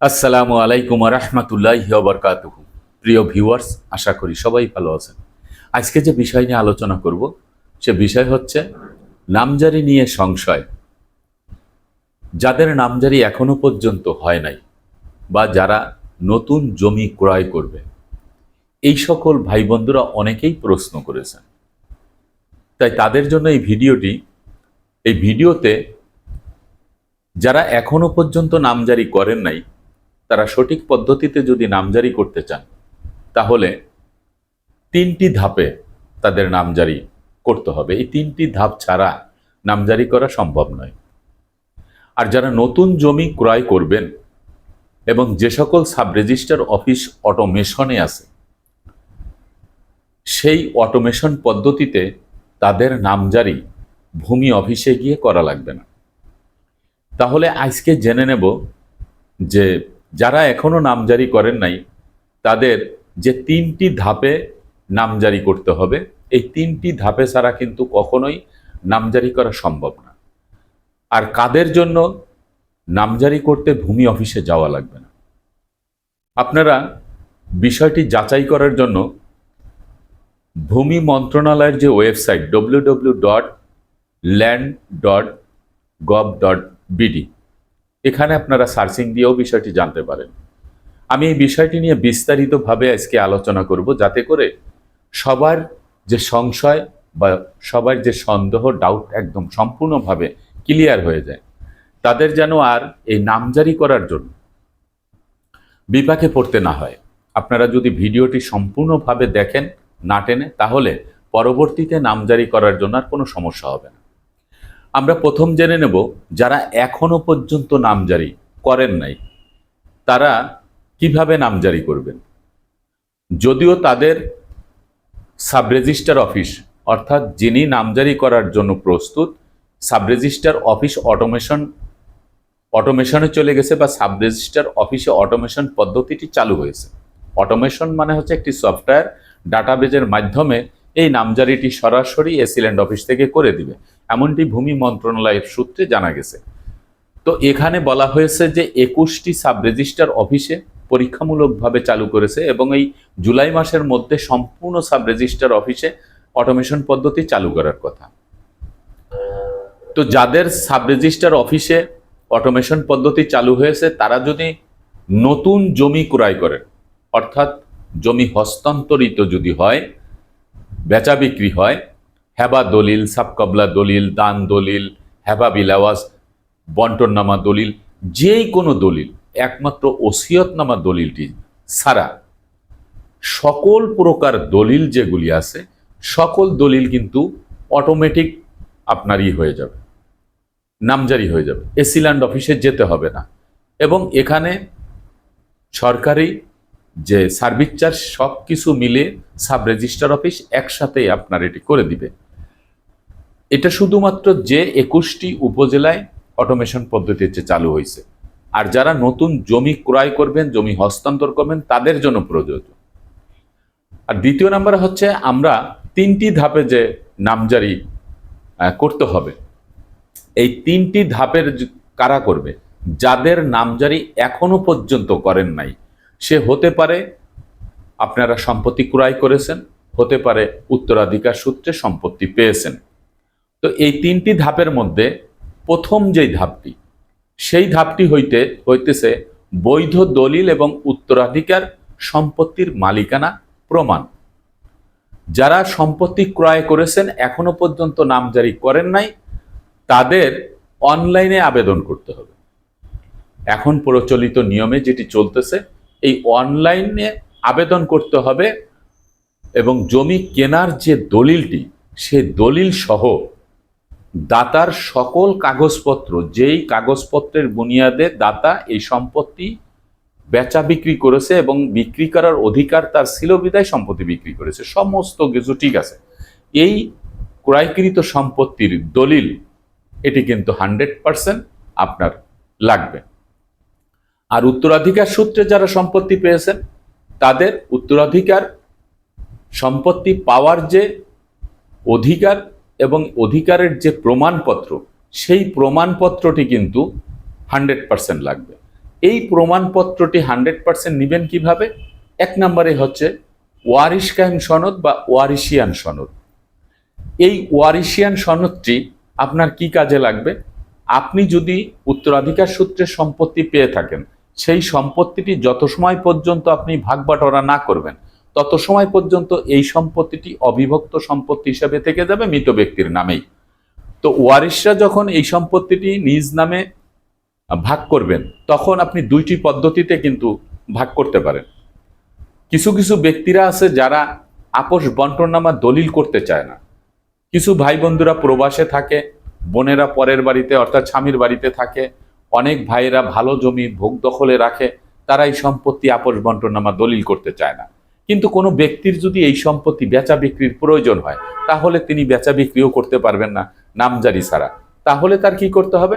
আসসালামু আলাইকুম রহমতুল্লাহ বরকাতুহ। প্রিয় ভিউয়ার্স, আশা করি সবাই ভালো আছেন। আজকে যে বিষয় নিয়ে আলোচনা করব, সে বিষয় হচ্ছে নামজারি নিয়ে সংশয়। যাদের নামজারি এখনও পর্যন্ত হয় নাই বা যারা নতুন জমি ক্রয় করবে, এই সকল ভাই বন্ধুরা অনেকেই প্রশ্ন করেছেন। তাই তাদের জন্য এই ভিডিওটি, এই ভিডিওতে যারা এখনও পর্যন্ত নামজারি করেন নাই তারা সঠিক পদ্ধতিতে যদি নামজারি করতে চান, তাহলে তিনটি ধাপে তাদের নামজারি করতে হবে। এই তিনটি ধাপ ছাড়া নামজারি করা সম্ভব নয়। আর যারা নতুন জমি ক্রয় করবেন এবং যে সকল সাব রেজিস্টার অফিস অটোমেশনে আছে, সেই অটোমেশন পদ্ধতিতে তাদের নামজারি ভূমি অফিসে গিয়ে করা লাগবে না। তাহলে আজকে জেনে নেব যে যারা এখনও নামজারি করেন নাই, তাদের যে তিনটি ধাপে নামজারি করতে হবে, এই তিনটি ধাপে ছাড়া কিন্তু কখনোই নামজারি করা সম্ভব না। আর কাদের জন্য নামজারি করতে ভূমি অফিসে যাওয়া লাগবে না? আপনারা বিষয়টি যাচাই করার জন্য ভূমি মন্ত্রণালয়ের যে website W W dot land dot gov dot BD এখানে আপনারা সার্চিং দিয়েও বিষয়টি জানতে পারেন। আমি এই বিষয়টি নিয়ে বিস্তারিতভাবে আজকে আলোচনা করব যাতে করে সবার যে সংশয় বা সবার যে সন্দেহ ডাউট একদম সম্পূর্ণভাবে ক্লিয়ার হয়ে যায়। তাদের যেন আর এই নামজারি করার জন্য বিপাকে পড়তে না হয়। আপনারা যদি ভিডিওটি সম্পূর্ণভাবে দেখেন না টেনে, তাহলে পরবর্তীতে নামজারি করার জন্য আর কোনো সমস্যা হবে না। আমরা প্রথম জেনে নেব যারা এখনও পর্যন্ত নামজারি করেন নাই, তারা কীভাবে নামজারি করবেন। যদিও তাদের সাব রেজিস্টার অফিস, অর্থাৎ যিনি নামজারি করার জন্য প্রস্তুত সাব রেজিস্টার অফিস অটোমেশন, অটোমেশনে চলে গেছে বা সাব রেজিস্টার অফিসে অটোমেশন পদ্ধতিটি চালু হয়েছে। অটোমেশন মানে হচ্ছে একটি সফটওয়্যার, ডাটাবেজের মাধ্যমে এই নামজারিটি সরাসরি এসিল্যান্ড অফিস থেকে করে দিবে। এমনটি ভূমি মন্ত্রণালয়ের সূত্রে জানা গেছে। তো এখানে বলা হয়েছে যে একুশটি সাব রেজিস্টার অফিসে পরীক্ষামূলকভাবে চালু করেছে এবং এই জুলাই মাসের মধ্যে সম্পূর্ণ সাব রেজিস্টার অফিসে অটোমেশন পদ্ধতি চালু করার কথা। তো যাদের সাব রেজিস্টার অফিসে অটোমেশন পদ্ধতি চালু হয়েছে, তারা যদি নতুন জমি ক্রয় করেন, অর্থাৎ জমি হস্তান্তরিত যদি হয় বেচা বিক্রি হয়। হেবা দলিল সাবকবলা দলিল, দান দলিল, হেবা বিলাওয়াজ বন্টননামা দলিল, যেই কোনো দলিল, একমাত্র ওসিয়তনামা দলিলটি ছাড়া সকল প্রকার দলিল যেগুলি আছে, সকল দলিল কিন্তু অটোমেটিক আপনারই হয়ে যাবে, নামজারি হয়ে যাবে। এসিল্যান্ড অফিসে যেতে হবে না। এবং এখানে সরকারি যে সার্ভিস চার্জ সব কিছু মিলে সাব রেজিস্টার অফিস একসাথেই আপনার এটি করে দিবে। এটা শুধুমাত্র যে একুশটি উপজেলায় অটোমেশন পদ্ধতিতে চালু হয়েছে। আর যারা নতুন জমি ক্রয় করবেন, জমি হস্তান্তর করবেন, তাদের জন্য প্রযোজ্য। আর দ্বিতীয় নাম্বার হচ্ছে আমরা তিনটি ধাপে যে নামজারি করতে হবে, এই তিনটি ধাপের কারা করবে? যাদের নামজারি এখনও পর্যন্ত করেন নাই সে হতে পারে আপনারা সম্পত্তি ক্রয় করেছেন, হতে পারে উত্তরাধিকার সূত্রে সম্পত্তি পেয়েছেন। তো এই তিনটি ধাপের মধ্যে প্রথম যেই ধাপটি, সেই ধাপটি হইতে, হইতেছে বৈধ দলিল এবং উত্তরাধিকার সম্পত্তির মালিকানা প্রমাণ। যারা সম্পত্তি ক্রয় করেছেন, এখনও পর্যন্ত নামজারি করেন নাই, তাদের অনলাইনে আবেদন করতে হবে। এখন প্রচলিত নিয়মে যেটি চলতেছে এই অনলাইনে আবেদন করতে হবে এবং জমি কেনার যে দলিলটি সে দলিল সহ দাতার সকল কাগজপত্র, যেই কাগজপত্রের বুনিয়াদে দাতা এই সম্পত্তি বেচা বিক্রি করেছে এবং বিক্রি করার অধিকার তার ছিল, বিদায় সম্পত্তি বিক্রি করেছে, সমস্ত কিছু ঠিক আছে। এই ক্রয়কৃত সম্পত্তির দলিল, এটি কিন্তু হান্ড্রেড পার্সেন্ট আপনার লাগবে। আর উত্তরাধিকার সূত্রে যারা সম্পত্তি পেয়েছেন, তাদের উত্তরাধিকার সম্পত্তি পাওয়ার যে অধিকার এবং অধিকারের যে প্রমাণপত্র, সেই প্রমাণপত্রটি কিন্তু হান্ড্রেড পার্সেন্ট লাগবে। এই প্রমাণপত্রটি হান্ড্রেড পার্সেন্ট নেবেন কীভাবে? এক নম্বরে হচ্ছে ওয়ারিশ কায়েম সনদ বা ওয়ারিশিয়ান সনদ। এই ওয়ারিশিয়ান সনদটি আপনার কি কাজে লাগবে? আপনি যদি উত্তরাধিকার সূত্রে সম্পত্তি পেয়ে থাকেন সেই সম্পত্তিটি যত সময় পর্যন্ত আপনি ভাগ বাটোয়ারা না করবেন, তত সময় পর্যন্ত এই সম্পত্তিটি অবিভক্ত সম্পত্তি হিসাবে থেকে যাবে মৃত ব্যক্তির নামেই। তো ওয়ারিশরা যখন এই সম্পত্তিটি নিজ নামে ভাগ করবেন, তখন আপনি দুইটি পদ্ধতিতে কিন্তু ভাগ করতে পারেন। কিছু কিছু ব্যক্তিরা আছে যারা আপোষ বন্টননামা দলিল করতে চায় না। কিছু ভাই বন্ধুরা প্রবাসে থাকে, বোনেরা পরের বাড়িতে অর্থাৎ স্বামীর বাড়িতে থাকে অনেক ভাইয়েরা ভালো জমি, ভোগ দখলে রাখে তারা এই সম্পত্তি আপোষ বন্টননামা দলিল করতে চায় না। কিন্তু কোনো ব্যক্তির যদি এই সম্পত্তি বেচা বিক্রির প্রয়োজন হয়, তাহলে তিনি বেচা বিক্রিও করতে পারবেন না, নামজারি ছাড়া। তাহলে তার কি করতে হবে?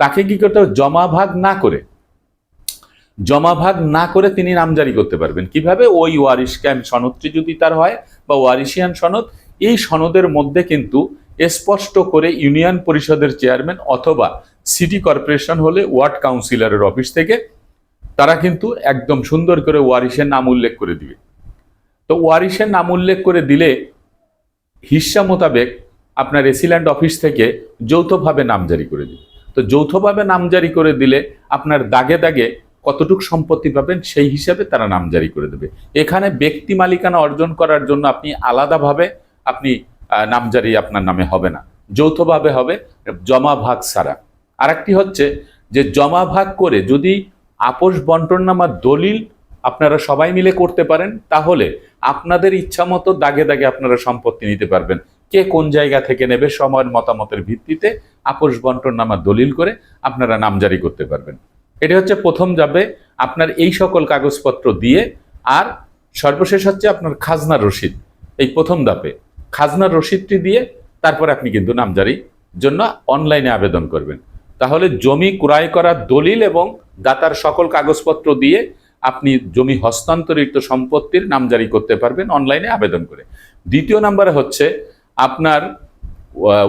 তাকে কি করতে হবে? জমা ভাগ না করে। জমা ভাগ না করে তিনি নামজারি করতে পারবেন। কীভাবে? ওই ওয়ারিশ ক্যাম্প সনদটি যদি তার হয় বা ওয়ারিশিয়ান সনদ, এই সনদের মধ্যে কিন্তু স্পষ্ট করে ইউনিয়ন পরিষদের চেয়ারম্যান অথবা সিটি কর্পোরেশন হলে ওয়ার্ড কাউন্সিলরের অফিস থেকে, তারা কিন্তু একদম সুন্দর করে ওয়ারিশের নাম উল্লেখ করে দিবে। তো ওয়ারিশের নাম উল্লেখ করে দিলে হিস্সা মোতাবেক আপনার এসিল্যান্ড অফিস থেকে যৌথভাবে নাম জারি করে দিবে। তো যৌথভাবে নাম জারি করে দিলে আপনার দাগে দাগে কতটুক সম্পত্তি পাবেন সেই হিসাবে তারা নাম জারি করে দেবে। এখানে ব্যক্তি মালিকানা অর্জন করার জন্য আপনি আলাদাভাবে আপনি নামজারি আপনার নামে হবে না। যৌথভাবে হবে জমা ভাগ ছাড়া। আরেকটি হচ্ছে যে জমা ভাগ করে যদি আপোষ বন্টননামা দলিল আপনারা সবাই মিলে করতে পারেন, তাহলে আপনাদের ইচ্ছা মতো দাগে দাগে আপনারা সম্পত্তি নিতে পারবেন। কে কোন জায়গা থেকে নেবে, সময়ের মতামতের ভিত্তিতে আপোষ বন্টননামা দলিল করে আপনারা নামজারি করতে পারবেন। এটা হচ্ছে প্রথম যাবে আপনার এই সকল কাগজপত্র দিয়ে, আর সর্বশেষ হচ্ছে আপনার খাজনার রসিদ। এই প্রথম ধাপে। খাজনার রসিদটি দিয়ে তারপর আপনি কিন্তু নামজারি জন্য অনলাইনে আবেদন করবেন। তাহলে জমি ক্রয় করার দলিল এবং দাতার সকল কাগজপত্র দিয়ে আপনি জমি হস্তান্তরিত সম্পত্তির নামজারি করতে পারবেন অনলাইনে আবেদন করে। দ্বিতীয় নাম্বারে হচ্ছে আপনার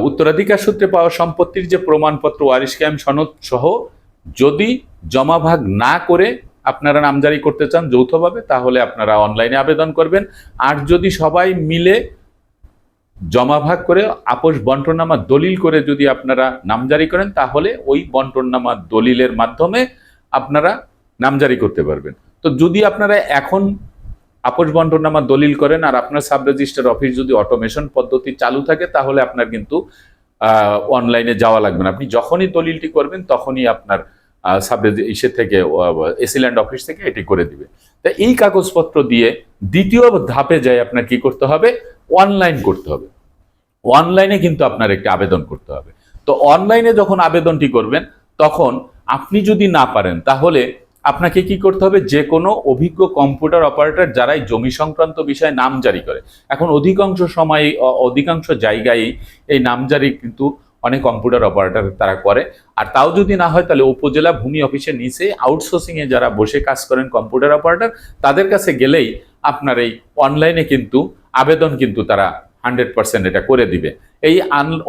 উত্তরাধিকার সূত্রে পাওয়া সম্পত্তির যে প্রমাণপত্র, ওয়ারিশ ক্যাম সনদ সহ যদি জমা ভাগ না করে আপনারা নামজারি করতে চান যৌথভাবে, তাহলে আপনারা অনলাইনে আবেদন করবেন। আর যদি সবাই মিলে জমা ভাগ করে আপোষ বন্টনামা দলিল করে যদি আপনারা নামজারি করেন, তাহলে ওই বন্টনামা দলিলের মাধ্যমে আপনারা নামজারি করতে পারবেন। তো যদি আপনারা এখন আপোষ বন্টনামা দলিল করেন আর আপনার সাব রেজিস্টার অফিস যদি অটোমেশন পদ্ধতি চালু থাকে, তাহলে আপনার কিন্তু অনলাইনে যাওয়া লাগবে না। আপনি যখনই দলিলটি করবেন, তখনই আপনার সাব ইসে থেকে এসিল্যান্ড অফিস থেকে এটি করে দিবে। তা এই কাগজপত্র দিয়ে দ্বিতীয় ধাপে যাই আপনার কি করতে হবে? অনলাইন করতে হবে। অনলাইনে কিন্তু আপনার একটি আবেদন করতে হবে। তো অনলাইনে যখন আবেদনটি করবেন, তখন আপনি যদি না পারেন, তাহলে আপনাকে কি করতে হবে? যে কোনো অভিজ্ঞ কম্পিউটার অপারেটর যারাই জমি সংক্রান্ত বিষয়ে নাম জারি করে। এখন অধিকাংশ সময় অধিকাংশ জায়গায় এই নাম জারি কিন্তু অনেক কম্পিউটার অপারেটর তারা করে। আর তাও যদি না হয়, তাহলে উপজেলা ভূমি অফিসের নিচে আউটসোর্সিংয়ে যারা বসে কাজ করেন কম্পিউটার অপারেটর তাদের কাছে গেলেই আপনার এই অনলাইনে কিন্তু আবেদন কিন্তু তারা হান্ড্রেড পার্সেন্ট এটা করে দিবে। এই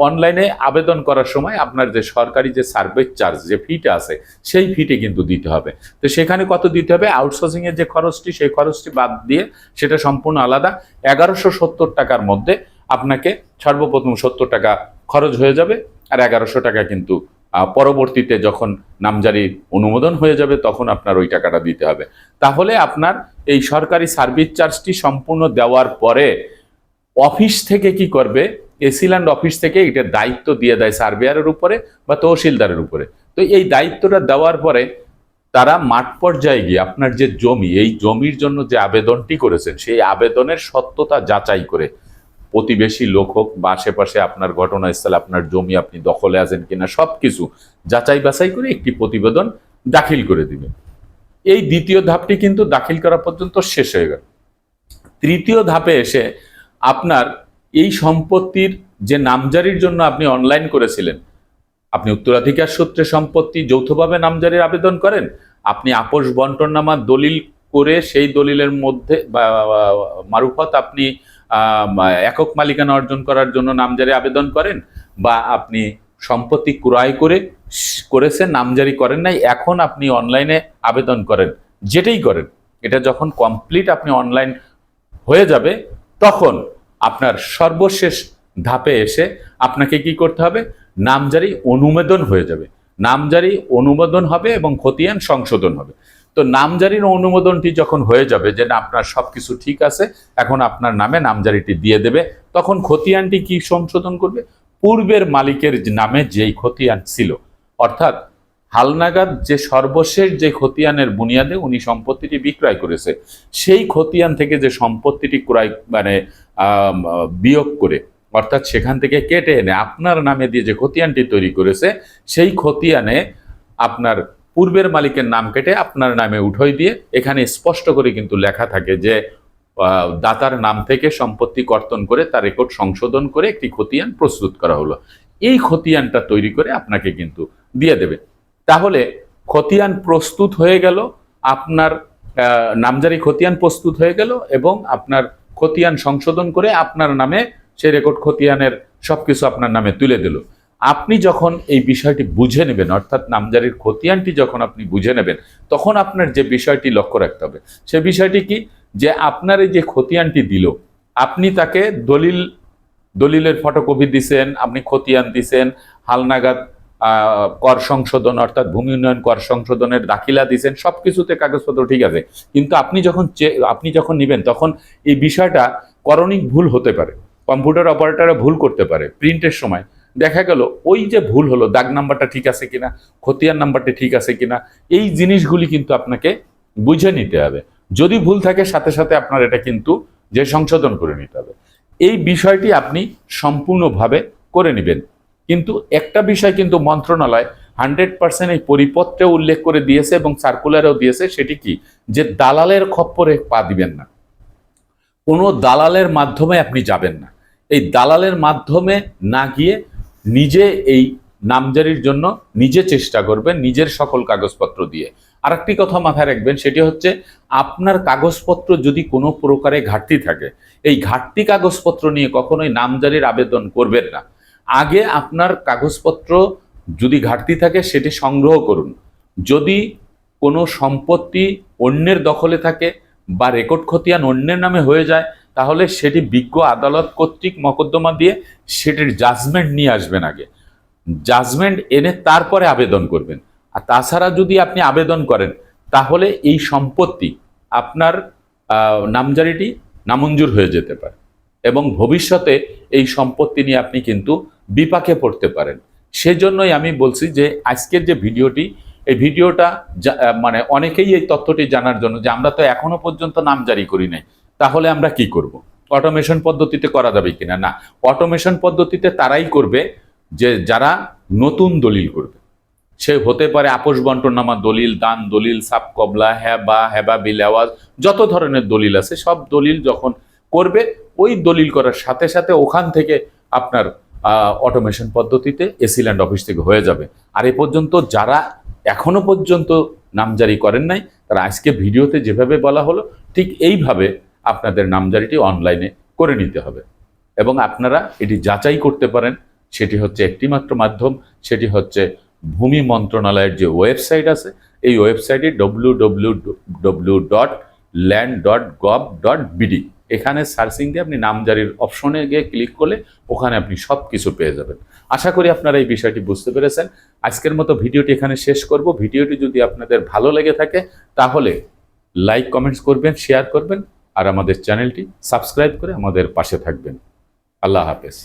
অনলাইনে আবেদন করার সময় আপনার যে সরকারি যে সার্ভিস চার্জ যে ফিটা আছে, সেই ফিটে কিন্তু দিতে হবে। তো সেখানে কত দিতে হবে? আউটসোর্সিং এর যে খরচটি, সেই খরচটি বাদ দিয়ে সেটা সম্পূর্ণ আলাদা। এগারোশো সত্তর টাকার মধ্যে আপনাকে সর্বপ্রথম সত্তর টাকা খরচ হয়ে যাবে আর এগারোশো টাকা কিন্তু পরবর্তীতে যখন নামজারি অনুমোদন হয়ে যাবে, তখন আপনার ওই টাকাটা দিতে হবে। তাহলে আপনার এই সরকারি সার্ভিস চার্জটি সম্পূর্ণ দেওয়ার পরে অফিস থেকে কি করবে? এসিল্যান্ড অফিস থেকে এটার দায়িত্ব দিয়ে দেয় সার্ভেয়ারের উপরে বা তহসিলদারের উপরে। তো এই দায়িত্বটা দেওয়ার পরে তারা মাঠ পর্যায়ে গিয়ে আপনার যে জমি, এই জমির জন্য যে আবেদনটি করেছেন, সেই আবেদনের সত্যতা যাচাই করে প্রতিবেশী লোক হোক বা আশেপাশে আপনার ঘটনাস্থলে আপনার জমি আপনি দখলে আছেন কিনা সব কিছু যাচাই বাছাই করে একটি প্রতিবেদন দাখিল করে দিবে। এই দ্বিতীয় ধাপটি কিন্তু দাখিল করা পর্যন্ত শেষ হয়ে গেল। তৃতীয় ধাপে এসে আপনার এই সম্পত্তির যে নামজারির জন্য আপনি অনলাইন করেছিলেন, আপনি উত্তরাধিকার সূত্রে সম্পত্তি যৌথভাবে নামজারির আবেদন করেন, আপনি আপোষ বন্টননামা দলিল করে সেই দলিলের মধ্যে মারুফত আপনি একক মালিকানা অর্জন করার জন্য নামজারি আবেদন করেন বা আপনি সম্পত্তি ক্রয় করে করেছেন, নামজারি করেন নাই, এখন আপনি অনলাইনে আবেদন করেন, যেটাই করেন, এটা যখন কমপ্লিট আপনি অনলাইন হয়ে যাবে, তখন আপনার সর্বশেষ ধাপে এসে আপনাকে কি করতে হবে? নামজারি অনুমোদন হয়ে যাবে। নামজারি অনুমোদন হবে এবং খতিয়ান সংশোধন হবে। তো নামজারির অনুমোদনটি যখন হয়ে যাবে যে না, আপনার সবকিছু ঠিক আছে, এখন আপনার নামে নামজারিটি দিয়ে দেবে, তখন খতিয়ানটি কি সংশোধন করবে? পূর্বের মালিকের নামে যেই খতিয়ান ছিল অর্থাৎ হালনাগাদ যে সর্বশেষ যে খতিয়ানের বুনিয়াদে উনি সম্পত্তিটি বিক্রয় করেছে, সেই খতিয়ান থেকে যে সম্পত্তিটি ক্রয় মানে বিয়োগ করে, অর্থাৎ সেখান থেকে কেটে এনে আপনার নামে দিয়ে যে খতিয়ানটি তৈরি করেছে, সেই খতিয়ানে আপনার পূর্বের মালিকের নাম কেটে আপনার নামে উঠই দিয়ে এখানে স্পষ্ট করে কিন্তু লেখা থাকে যে দাতার নাম থেকে সম্পত্তি কর্তন করে তার রেকর্ড সংশোধন করে একটি খতিয়ান প্রস্তুত করা হলো। এই খতিয়ানটা তৈরি করে আপনাকে কিন্তু দিয়ে দেবে। তাহলে খতিয়ান প্রস্তুত হয়ে গেল, আপনার নামজারি খতিয়ান প্রস্তুত হয়ে গেল এবং আপনার খতিয়ান সংশোধন করে আপনার নামে সেই রেকর্ড খতিয়ানের সবকিছু আপনার নামে তুলে দিল। আপনি যখন এই বিষয়টি বুঝে নেবেন, অর্থাৎ নামজারির খতিয়ানটি যখন আপনি বুঝে নেবেন, তখন আপনার যে বিষয়টি লক্ষ্য রাখতে হবে। সে বিষয়টি কি? যে আপনার এই যে খতিয়ানটি দিল, আপনি তাকে দলিল দলিলের ফটোকপি দিছেন, আপনি খতিয়ান দিছেন, হালনাগাদ কর সংশোধন অর্থাৎ ভূমি উন্নয়ন কর সংশোধনের দাখিলা দিছেন সব কিছুতে কাগজপত্র ঠিক আছে। কিন্তু আপনি যখন আপনি যখন নেবেন, তখন এই বিষয়টা করণিক ভুল হতে পারে, কম্পিউটার অপারেটররা ভুল করতে পারে, প্রিন্টের সময়। দেখা গেল, ওই যে ভুল হলো, দাগ নাম্বারটা ঠিক আছে কিনা, খতিয়ান নাম্বারটা ঠিক আছে কিনা, এই জিনিসগুলি কিন্তু আপনাকে বুঝে নিতে হবে। যদি ভুল থাকে, সাথে সাথে আপনার এটা কিন্তু যে সংশোধন করে নিতে হবে। এই বিষয়টি আপনি সম্পূর্ণভাবে করে নেবেন। কিন্তু একটা বিষয় কিন্তু মন্ত্রণালয় হান্ড্রেড পার্সেন্ট এই পরিপত্রে উল্লেখ করে দিয়েছে এবং সার্কুলারেও দিয়েছে, সেটি কি? যে দালালের খপ্পরে পা দিবেন না। কোনো দালালের মাধ্যমে আপনি যাবেন না। এই দালালের মাধ্যমে না গিয়ে নিজে এই নামজারির জন্য নিজে চেষ্টা করবেন, নিজের সকল কাগজপত্র দিয়ে। আরেকটি কথা মাথায় রাখবেন, সেটি হচ্ছে আপনার কাগজপত্র যদি কোনো প্রকারে ঘাটতি থাকে এই ঘাটতি কাগজপত্র নিয়ে কখনোই নামজারির আবেদন করবেন না। আগে আপনার কাগজপত্র যদি ঘাটতি থাকে সেটি সংগ্রহ করুন। যদি কোনো সম্পত্তি অন্যের দখলে থাকে বা রেকর্ড খতিয়ান অন্যের নামে হয়ে যায়, তাহলে সেটি বিজ্ঞ আদালত কর্তৃক মকদ্দমা দিয়ে সেটির জাজমেন্ট নিয়ে আসবেন আগে। জাজমেন্ট এনে তারপরে আবেদন করবেন। আর তাছাড়া যদি আপনি আবেদন করেন, তাহলে এই সম্পত্তি আপনার নামজারিটি নামঞ্জুর হয়ে যেতে পারে। এবং ভবিষ্যতে এই সম্পত্তি নিয়ে আপনি কিন্তু বিপাকে পড়তে পারেন। সেজন্যই আমি বলছি যে আজকের যে ভিডিওটি, এই ভিডিওটা মানে অনেকেই এই তথ্যটি জানার জন্য যে আমরা তো এখনও পর্যন্ত নাম জারি করি নাই, তাহলে আমরা কি করব? অটোমেশন পদ্ধতিতে করা যাবে কিনা? না, অটোমেশন পদ্ধতিতে তারাই করবে যে যারা নতুন দলিল করবে। সে হতে পারে আপোষ বন্টনামা দলিল, দান দলিল, সাপ কবলা হ্যাবা হেবা বিল আওয়াজ যত ধরনের দলিল আছে, সব দলিল যখন করবে, ওই দলিল করার সাথে সাথে ওখান থেকে আপনার অটোমেশন পদ্ধতিতে এসিল্যান্ড অফিস থেকে হয়ে যাবে। আর এ পর্যন্ত যারা এখনও পর্যন্ত নামজারি করেন নাই, তারা আজকে ভিডিওতে যেভাবে বলা হলো, ঠিক এইভাবে আপনাদের নামজারিটি অনলাইনে করে নিতে হবে। এবং আপনারা এটি যাচাই করতে পারেন, সেটি হচ্ছে একটিমাত্র মাধ্যম, সেটি হচ্ছে ভূমি মন্ত্রণালয়ের যে ওয়েবসাইট আছে, এই ওয়েবসাইটে W W W dot land dot gov dot BD এখানে সার্চিং দিয়ে আপনি নামজারির অপশনে গিয়ে ক্লিক করলে ওখানে আপনি সব কিছু পেয়ে যাবেন। আশা করি আপনারা এই বিষয়টি বুঝতে পেরেছেন। আজকের মতো ভিডিওটি এখানে শেষ করব। ভিডিওটি যদি আপনাদের ভালো লেগে থাকে, তাহলে লাইক, কমেন্টস করবেন, শেয়ার করবেন, আর আমাদের চ্যানেলটি সাবস্ক্রাইব করে আমাদের পাশে থাকবেন। আল্লাহ হাফেজ।